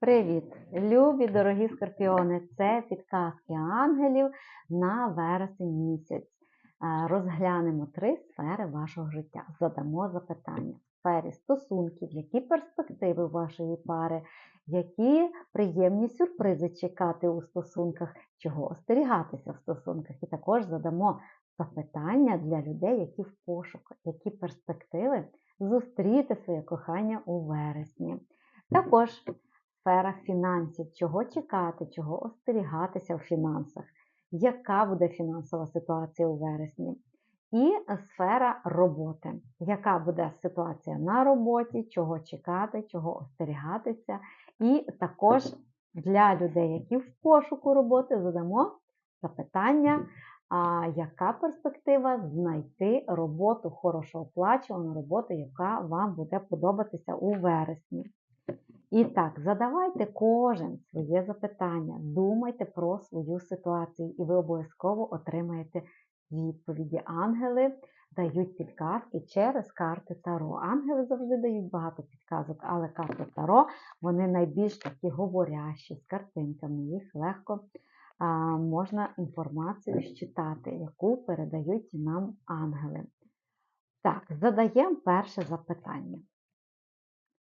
Привіт, любі дорогі скорпіони! Це підказки ангелів на вересень місяць. Е, Розглянемо три сфери вашого життя. Задамо запитання в сфері стосунків, які перспективи вашої пари, які приємні сюрпризи чекати у стосунках, чого остерігатися в стосунках. І також задамо запитання для людей, які в пошуку, які перспективи зустріти своє кохання у вересні. Також сфера фінансів, чого чекати, чого остерігатися в фінансах, яка буде фінансова ситуація у вересні. І сфера роботи, яка буде ситуація на роботі, чого чекати, чого остерігатися. І також для людей, які в пошуку роботи, задамо запитання, а яка перспектива знайти роботу, хорошо оплачувану роботу, яка вам буде подобатися у вересні. І так, задавайте кожен своє запитання, думайте про свою ситуацію, і ви обов'язково отримаєте відповіді. Ангели дають підказки через карти Таро. Ангели завжди дають багато підказок, але карти Таро вони найбільш такі говорящі з картинками. Їх легко а, можна інформацію считати, яку передають нам ангели. Так, задаємо перше запитання.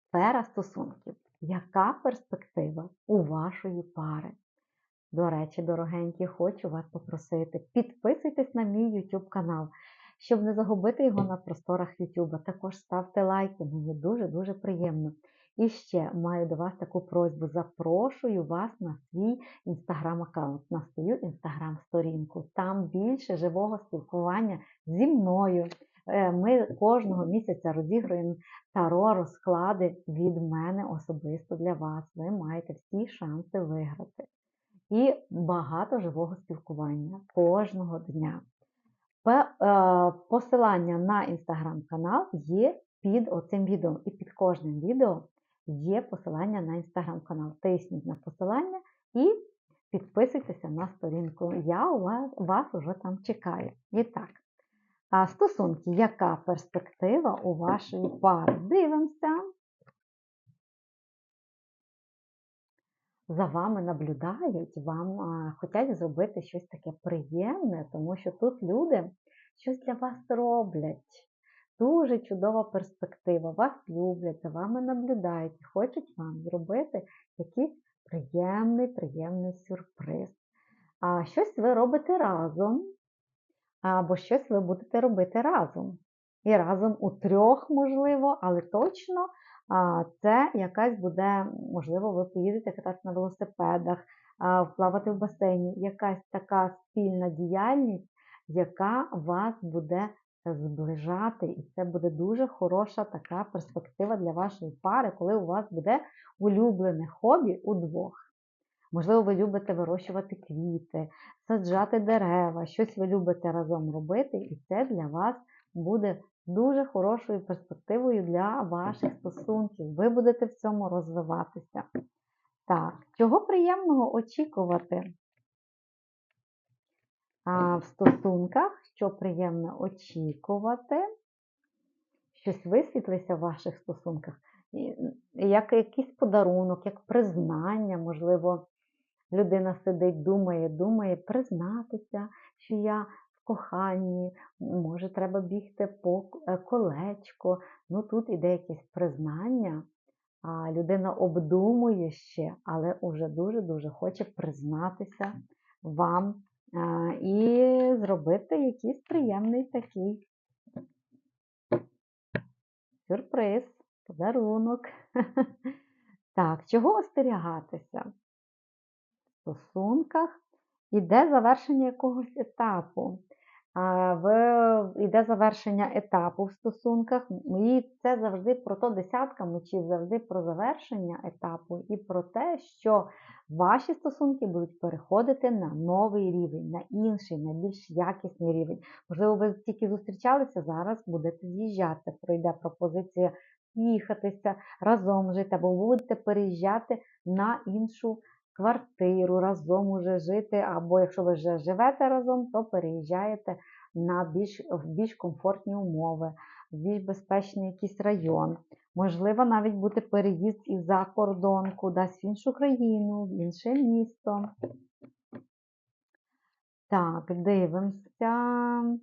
Сфера стосунків. Яка перспектива у вашої пари? До речі, дорогенькі, хочу вас попросити, підписуйтесь на мій YouTube канал, щоб не загубити його на просторах YouTube. Також ставте лайки, мені дуже-дуже приємно. І ще маю до вас таку просьбу: запрошую вас на свій інстаграм-аккаунт, на свою інстаграм-сторінку. Там більше живого спілкування зі мною. Е, Ми кожного місяця розігруємо таро розклади від мене особисто для вас. Ви маєте всі шанси виграти. І багато живого спілкування кожного дня. Е, Посилання на інстаграм-канал є під оцим відео. І під кожним відео є посилання на інстаграм-канал. Тисніть на посилання і підписуйтеся на сторінку. Я у вас, вас уже там чекаю. І так. А стосунки, яка перспектива у вашої пари? Дивимося. За вами наблюдають, вам а, хочуть зробити щось таке приємне, тому що тут люди щось для вас роблять. Дуже чудова перспектива. Вас люблять, за вами наблюдають і хочуть вам зробити якийсь приємний, приємний сюрприз. А щось ви робите разом, або щось ви будете робити разом. І разом у трьох, можливо, але точно це якась буде, можливо, ви поїдете кататися на велосипедах, плавати в басейні, якась така спільна діяльність, яка вас буде зближати. І це буде дуже хороша така перспектива для вашої пари, коли у вас буде улюблене хобі удвох. Можливо, ви любите вирощувати квіти, саджати дерева, щось ви любите разом робити, і це для вас буде дуже хорошою перспективою для ваших стосунків. Ви будете в цьому розвиватися. Так, чого приємного очікувати а, в стосунках, що приємно очікувати, щось висвітлиться в ваших стосунках, як якийсь подарунок, як признання, можливо, людина сидить, думає, думає, признатися, що я в коханні, може, треба бігти по е, колечко. Ну, тут іде якесь признання, а людина обдумує ще, але уже дуже-дуже хоче признатися вам а, і зробити якийсь приємний такий сюрприз, подарунок. Так, чого остерігатися? Стосунках іде завершення якогось етапу. В, Іде завершення етапу в стосунках, і це завжди про то десятка мечів, завжди про завершення етапу і про те, що ваші стосунки будуть переходити на новий рівень, на інший, на більш якісний рівень. Можливо, ви тільки зустрічалися, зараз будете з'їжджати, пройде пропозиція їхатися, разом жити, або будете переїжджати на іншу квартиру, разом уже жити, або якщо ви вже живете разом, то переїжджаєте на більш, в більш комфортні умови. в більш безпечний якийсь район. Можливо, навіть бути переїзд і за кордон, кудись в іншу країну, в інше місто. Так, дивимося.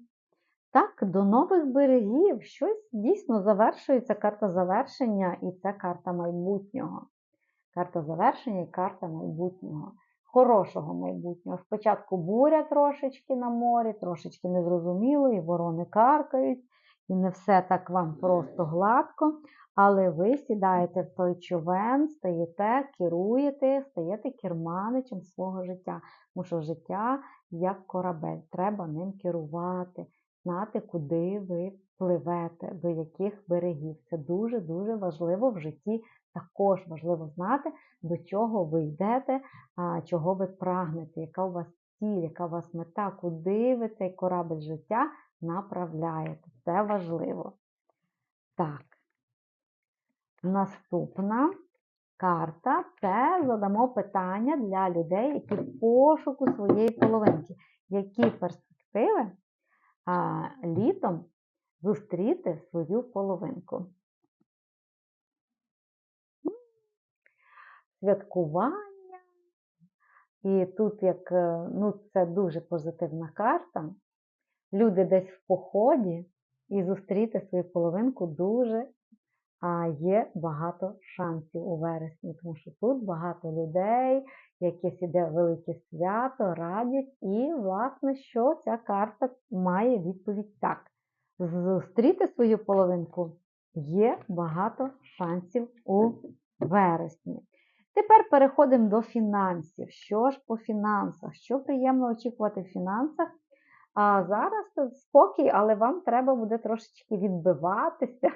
Так, до нових берегів. Щось дійсно завершується, карта завершення, і це карта майбутнього. Карта завершення і карта майбутнього. Хорошого майбутнього. Спочатку буря трошечки на морі, трошечки незрозуміло, і ворони каркають, і не все так вам просто гладко. Але ви сідаєте в той човен, стаєте, керуєте, стаєте керманичем свого життя. Тому що життя як корабель, треба ним керувати, знати, куди ви пливете, до яких берегів. Це дуже-дуже важливо в житті. Також важливо знати, до чого ви йдете, чого ви прагнете, яка у вас ціль, яка у вас мета, куди ви цей корабель життя направляєте. Це важливо. Так. Наступна карта це задамо питання для людей, які в пошуку своєї половинки. Які перспективи а, літом зустріти свою половинку? Святкування. І тут як, е, ну, це дуже позитивна карта. Люди десь в поході і зустріти свою половинку дуже а є багато шансів у вересні, тому що тут багато людей, якесь іде велике свято, радість, і, власне, що ця карта має відповідь так. Зустріти свою половинку є багато шансів у вересні. Тепер переходимо до фінансів. Що ж по фінансах? Що приємно очікувати в фінансах? А зараз спокій, але вам треба буде трошечки відбиватися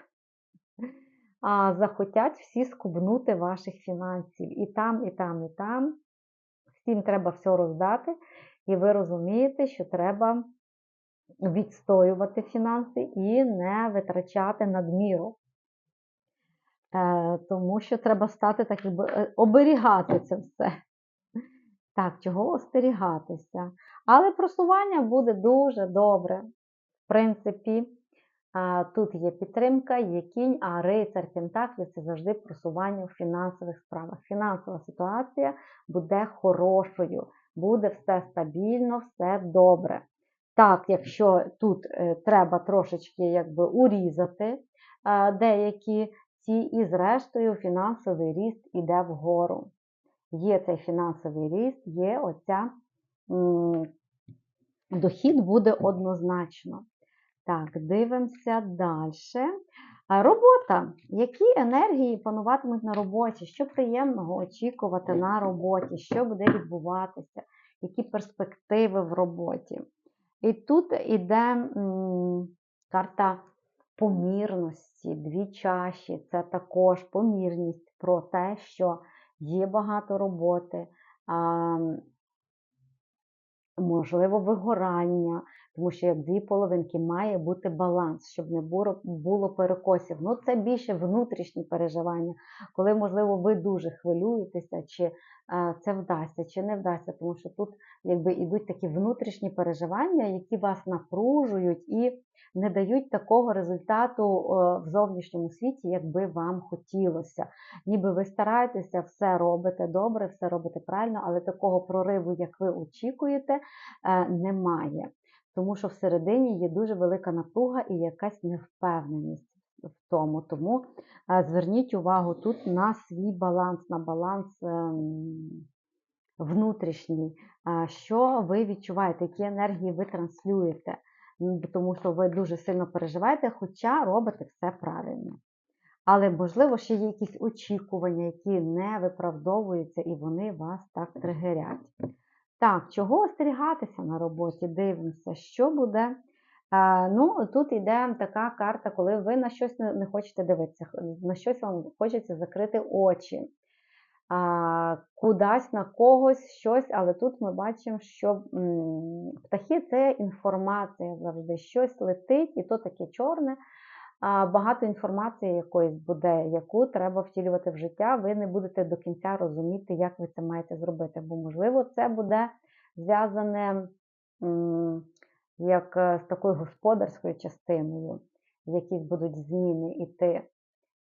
а, захотять всі скубнути ваших фінансів. І там, і там, і там. Всім треба все роздати, і ви розумієте, що треба відстоювати фінанси і не витрачати надміру. Е, Тому що треба стати так, е, оберігати це все. Так, чого остерігатися? Але просування буде дуже добре. В принципі, Тут є підтримка, є кінь, а рицар Пентаклів це завжди просування в фінансових справах. Фінансова ситуація буде хорошою, буде все стабільно, все добре. Так, якщо тут е, треба трошечки якби урізати деякі і зрештою фінансовий ріст іде вгору. Є цей фінансовий ріст, є оця м дохід буде однозначно. Так, дивимося далі. Робота. Які енергії пануватимуть на роботі? Що приємного очікувати на роботі? Що буде відбуватися? Які перспективи в роботі? І тут іде карта помірності, дві чаші. Це також помірність про те, що є багато роботи, можливо, вигорання, тому що як дві половинки має бути баланс, щоб не було було перекосів. Ну, це більше внутрішні переживання, коли, можливо, ви дуже хвилюєтеся, чи це вдасться, чи не вдасться, тому що тут якби йдуть такі внутрішні переживання, які вас напружують і не дають такого результату в зовнішньому світі, як би вам хотілося. Ніби ви стараєтеся, все робите добре, все робите правильно, але такого прориву, як ви очікуєте, е, немає. Тому що всередині є дуже велика напруга і якась невпевненість в тому. Тому е, зверніть увагу тут на свій баланс, на баланс ем, внутрішній, що ви відчуваєте, які енергії ви транслюєте тому що ви дуже сильно переживаєте, хоча робите все правильно. Але, можливо, ще є якісь очікування, які не виправдовуються, і вони вас так тригерять. Так, чого остерігатися на роботі? Дивимося, що буде. Ну, Тут йде така карта, коли ви на щось не хочете дивитися, на щось вам хочеться закрити очі кудись на когось щось, але тут ми бачимо, що птахи це інформація завжди. Щось летить, і то таке чорне. Багато інформації якоїсь буде, яку треба втілювати в життя. Ви не будете до кінця розуміти, як ви це маєте зробити. Бо, можливо, це буде зв'язане як з такою господарською частиною. якісь будуть зміни йти,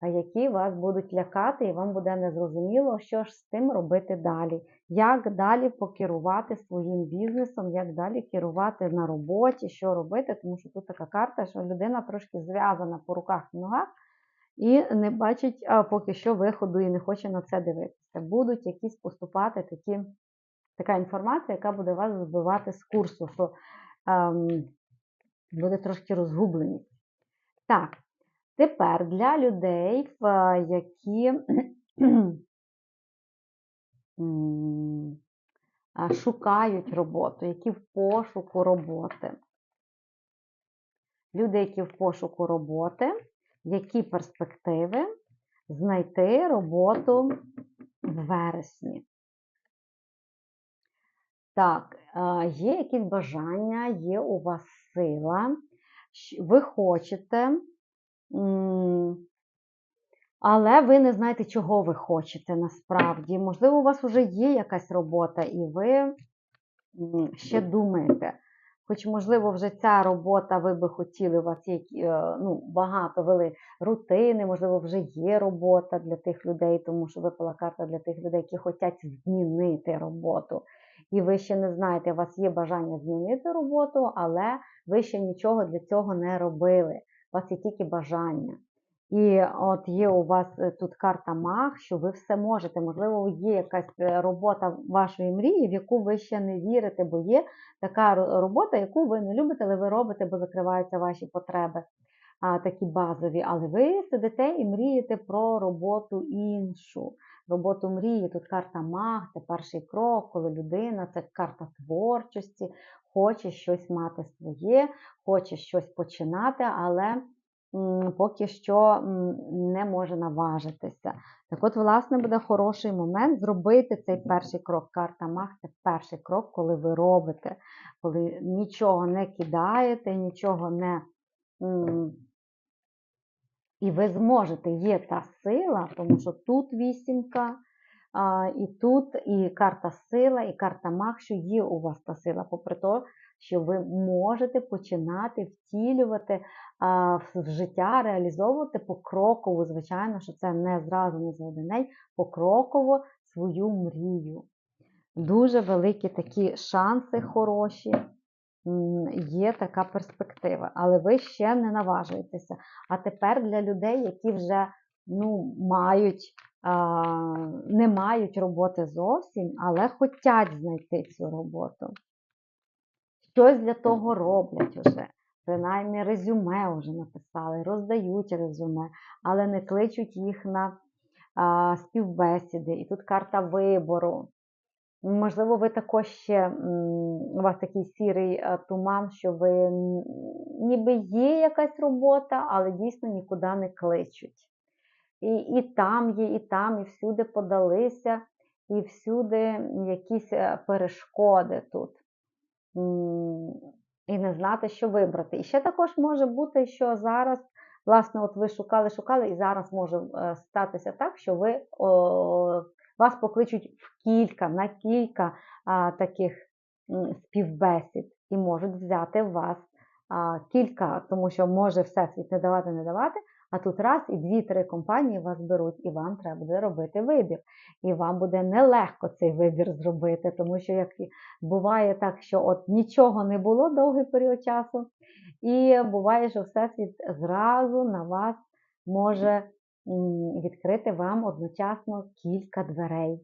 а які вас будуть лякати, і вам буде незрозуміло, що ж з тим робити далі. Як далі покерувати своїм бізнесом, як далі керувати на роботі, що робити, тому що тут така карта, що людина трошки зв'язана по руках і ногах і не бачить а, поки що виходу і не хоче на це дивитися. Будуть якісь поступати такі, така інформація, яка буде вас збивати з курсу, що буде трошки розгубленість. Так, тепер для людей, які шукають роботу, які в пошуку роботи. Люди, які в пошуку роботи, які перспективи знайти роботу в вересні. Так, є якісь бажання, є у вас сила, ви хочете, але ви не знаєте, чого ви хочете насправді. Можливо, у вас вже є якась робота, і ви ще думаєте. Хоч, можливо, вже ця робота, ви би хотіли, у вас є е, ну, багато вели рутини, можливо, вже є робота для тих людей, тому що випала карта для тих людей, які хочуть змінити роботу. І ви ще не знаєте, у вас є бажання змінити роботу, але ви ще нічого для цього не робили. У вас є тільки бажання. І от є у вас е, тут карта Маг, що ви все можете. Можливо, є якась е, робота вашої мрії, в яку ви ще не вірите, бо є така робота, яку ви не любите, але ви робите, бо закриваються ваші потреби, такі базові. Але ви сидите і мрієте про роботу іншу, роботу мрії. Тут карта Маг, це перший крок, коли людина, це карта творчості, хоче щось мати своє, хоче щось починати, але поки що не може наважитися. Так от, власне, буде хороший момент зробити цей перший крок. Карта Маг це перший крок, коли ви робите, коли нічого не кидаєте, нічого не. І ви зможете, є та сила, тому що тут вісімка, і тут і карта сила, і карта маг, що є у вас та сила, попри те, що ви можете починати втілювати в життя, реалізовувати покроково, звичайно, що це не зразу, не за один покроково свою мрію. Дуже великі такі шанси хороші. Є така перспектива, але ви ще не наважуєтеся. А тепер для людей, які вже ну, мають, а, не мають роботи зовсім, але хочуть знайти цю роботу. Щось для того роблять уже. Принаймні резюме вже написали, роздають резюме, але не кличуть їх на а, співбесіди. І тут карта вибору. Можливо, ви також ще у вас такий сірий е, туман, що ви ніби є якась робота, але дійсно нікуди не кличуть. І, і там є, і там, і всюди подалися, і всюди якісь е, перешкоди тут. І не знати, що вибрати. І ще також може бути, що зараз, власне, от ви шукали, шукали, і зараз може е, статися так, що ви о, вас покличуть в кілька, на кілька а, таких співбесід і можуть взяти вас а, кілька, тому що може всесвіт не давати, не давати, а тут раз і дві-три компанії вас беруть, і вам треба буде робити вибір. І вам буде нелегко цей вибір зробити, тому що як буває так, що от нічого не було довгий період часу, і буває, що всесвіт зразу на вас може відкрити вам одночасно кілька дверей.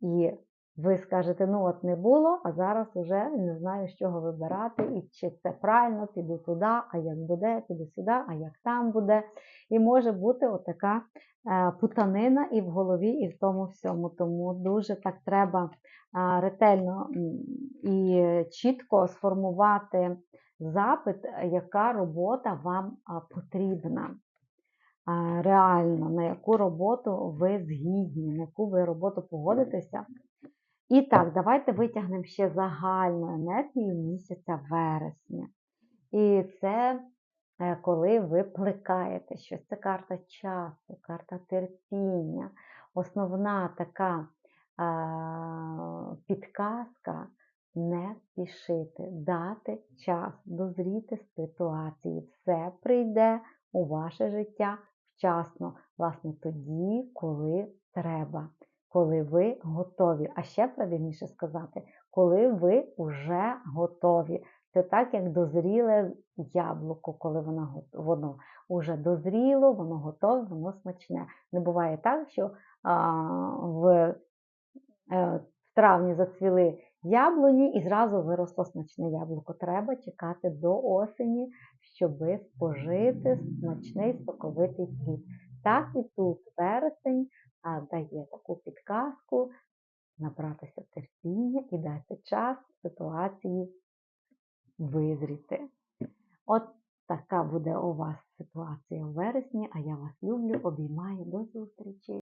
І ви скажете, ну от не було, а зараз вже не знаю, з чого вибирати, і чи це правильно, піду туди, а як буде, піду сюди, а як там буде. І може бути отака е, путанина і в голові, і в тому всьому. Тому дуже так треба ретельно і чітко сформувати запит, яка робота вам потрібна. Реально, на яку роботу ви згідні, на яку ви роботу погодитеся. І так, давайте витягнемо ще загальну енергію місяця вересня. І це е, коли ви плекаєте щось. Це карта часу, карта терпіння. Основна така а, підказка не спішити, дати час, дозріти з ситуації. Все прийде у ваше життя вчасно, власне, тоді, коли треба, коли ви готові. А ще правильніше сказати, коли ви вже готові. Це так, як дозріле яблуко, коли воно, воно вже дозріло, воно готове, воно смачне. Не буває так, що а, в, е, в травні зацвіли яблуні і зразу виросло смачне яблуко. Треба чекати до осені, щоб спожити смачний соковитий плід. Так і тут вересень дає таку підказку набратися терпіння і дати час ситуації визріти. От така буде у вас ситуація в вересні, а я вас люблю, обіймаю до зустрічі.